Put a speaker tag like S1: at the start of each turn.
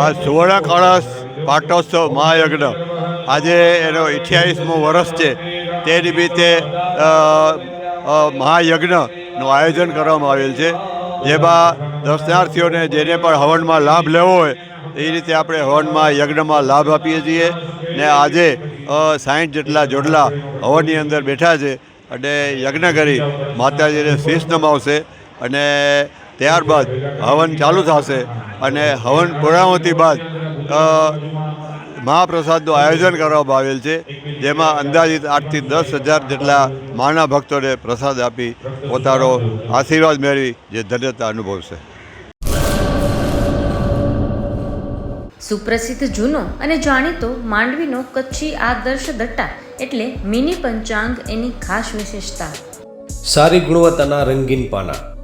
S1: આ સુવર્ણ કળશ પાટોત્સવ મહાયજ્ઞ. આજે એનો અઠ્યાવીસમો વર્ષ છે. તે નિમિત્તે મહાયજ્ઞનું આયોજન કરવામાં આવેલ છે. જેમાં દર્શનાર્થીઓને જેને પણ હવનમાં લાભ લેવો હોય, એ રીતે આપણે હવનમાં યજ્ઞમાં લાભ આપીએ છીએ. ને આજે સાઠ જેટલા જોડલા હવનની અંદર બેઠા છે. અને યજ્ઞ કરી માતાજીને શીશ નમાવશે. અને ત્યારબાદ હવન ચાલુ થશે અને હવન પૂર્ણાવતી બાદ મહાપ્રસાદનું આયોજન કરવામાં આવેલ છે જેમાં અંદાજિત આઠથી દસ હજાર જેટલા માના ભક્તોને પ્રસાદ આપી પોતાનો આશીર્વાદ મેળવી જે ધન્યતા અનુભવશે.
S2: સુપ્રસિદ્ધ જૂનો અને જાણીતો માંડવીનો કચ્છી આદર્શ દટ્ટા એટલે મિની પંચાંગ એની ખાસ વિશેષતા.
S3: સારી ગુણવત્તાના રંગીન પાના.